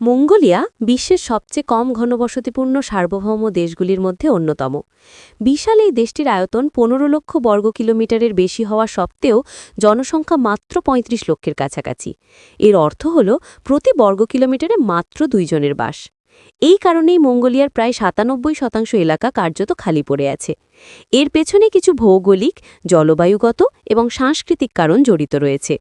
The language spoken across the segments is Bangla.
মঙ্গোলিয়া বিশ্বের সবচেয়ে কম ঘনবসতিপূর্ণ সার্বভৌম দেশগুলির মধ্যে অন্যতম। বিশাল এই দেশটির আয়তন পনেরো লক্ষ বর্গ কিলোমিটারের বেশি হওয়া সত্ত্বেও জনসংখ্যা মাত্র ৩৫ লক্ষের কাছাকাছি। এর অর্থ হল প্রতি বর্গ কিলোমিটারে মাত্র দুইজনের বাস। এই কারণেই মঙ্গোলিয়ার প্রায় সাতানব্বই শতাংশ এলাকা কার্যত খালি পড়ে আছে। এর পেছনে কিছু ভৌগোলিক, জলবায়ুগত এবং সাংস্কৃতিক কারণ জড়িত রয়েছে।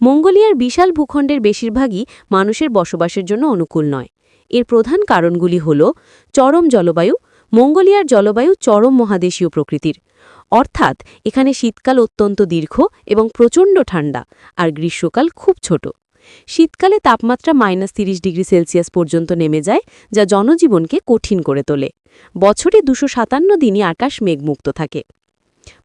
মঙ্গোলিয়ার বিশাল ভূখণ্ডের বেশিরভাগই মানুষের বসবাসের জন্য অনুকূল নয়। এর প্রধান কারণগুলি হল চরম জলবায়ু, মঙ্গোলিয়ার জলবায়ু চরম মহাদেশীয় প্রকৃতির। অর্থাৎ এখানে শীতকাল অত্যন্ত দীর্ঘ এবং প্রচণ্ড ঠান্ডা আর গ্রীষ্মকাল খুব ছোট। শীতকালে তাপমাত্রা মাইনাস তিরিশ ডিগ্রি সেলসিয়াস পর্যন্ত নেমে যায়, যা জনজীবনকে কঠিন করে তোলে। বছরে দুশো সাতান্ন দিনই আকাশ মেঘমুক্ত থাকে।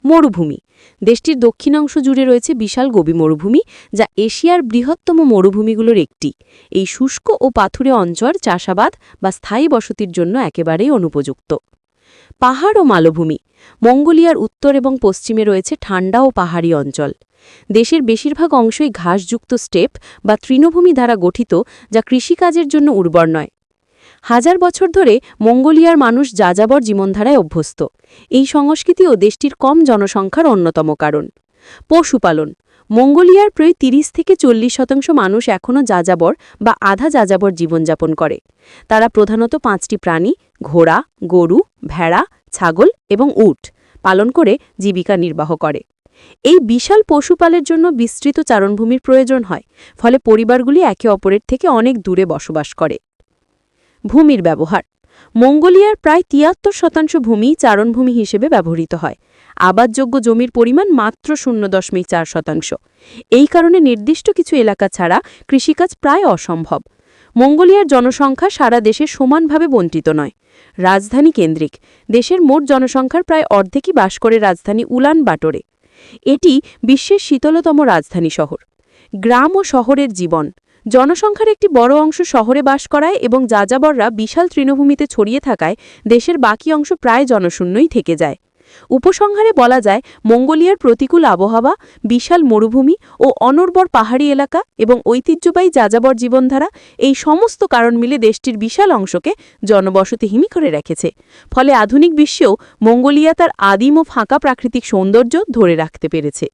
মরুভূমি। দেশটির দক্ষিণাংশ জুড়ে রয়েছে বিশাল গবি মরুভূমি, যা এশিয়ার বৃহত্তম মরুভূমিগুলোর একটি। এই শুষ্ক ও পাথুরে অঞ্চল চাষাবাদ বা স্থায়ী বসতির জন্য একেবারেই অনুপযুক্ত। পাহাড় ও মালভূমি। মঙ্গোলিয়ার উত্তর এবং পশ্চিমে রয়েছে ঠান্ডা ও পাহাড়ি অঞ্চল। দেশের বেশিরভাগ অংশই ঘাসযুক্ত স্টেপ বা তৃণভূমি দ্বারা গঠিত, যা কৃষিকাজের জন্য উর্বর নয়। হাজার বছর ধরে মঙ্গোলিয়ার মানুষ যাযাবর জীবনধারায় অভ্যস্ত। এই সংস্কৃতিও দেশটির কম জনসংখ্যার অন্যতম কারণ। পশুপালন। মঙ্গোলিয়ার প্রায় ৩০ থেকে চল্লিশ শতাংশ মানুষ এখনও যাযাবর বা আধা যাযাবর জীবনযাপন করে। তারা প্রধানত পাঁচটি প্রাণী, ঘোড়া, গরু, ভেড়া, ছাগল এবং উট পালন করে জীবিকা নির্বাহ করে। এই বিশাল পশুপালের জন্য বিস্তৃত চারণভূমির প্রয়োজন হয়, ফলে পরিবারগুলি একে অপরের থেকে অনেক দূরে বসবাস করে। ভূমির ব্যবহার। মঙ্গোলিয়ার প্রায় তিয়াত্তর শতাংশ ভূমি চারণভূমি হিসেবে ব্যবহৃত হয়। আবাদযোগ্য জমির পরিমাণ মাত্র শূন্য দশমিক চার শতাংশ। এই কারণে নির্দিষ্ট কিছু এলাকা ছাড়া কৃষিকাজ প্রায় অসম্ভব। মঙ্গোলিয়ার জনসংখ্যা সারা দেশে সমানভাবে বণ্টিত নয়। রাজধানী কেন্দ্রিক। দেশের মোট জনসংখ্যার প্রায় অর্ধেকই বাস করে রাজধানী উলান বাটোরে। এটি বিশ্বের শীতলতম রাজধানী শহর। গ্রাম ও শহরের জীবন। জনসংখ্যার একটি বড় অংশ শহরে বাস করায় এবং যাযাবররা বিশাল তৃণভূমিতে ছড়িয়ে থাকায় দেশের বাকি অংশ প্রায় জনশূন্যই থেকে যায়। উপসংহারে বলা যায়, মঙ্গোলিয়ার প্রতিকূল আবহাওয়া, বিশাল মরুভূমি ও অনর্বর পাহাড়ি এলাকা এবং ঐতিহ্যবাহী যাযাবর জীবনধারা এই সমস্ত কারণ মিলে দেশটির বিশাল অংশকে জনবসতিহীমি করে রেখেছে। ফলে আধুনিক বিশ্বেও মঙ্গোলিয়া তার আদিম ও ফাঁকা প্রাকৃতিক সৌন্দর্য ধরে রাখতে পেরেছে।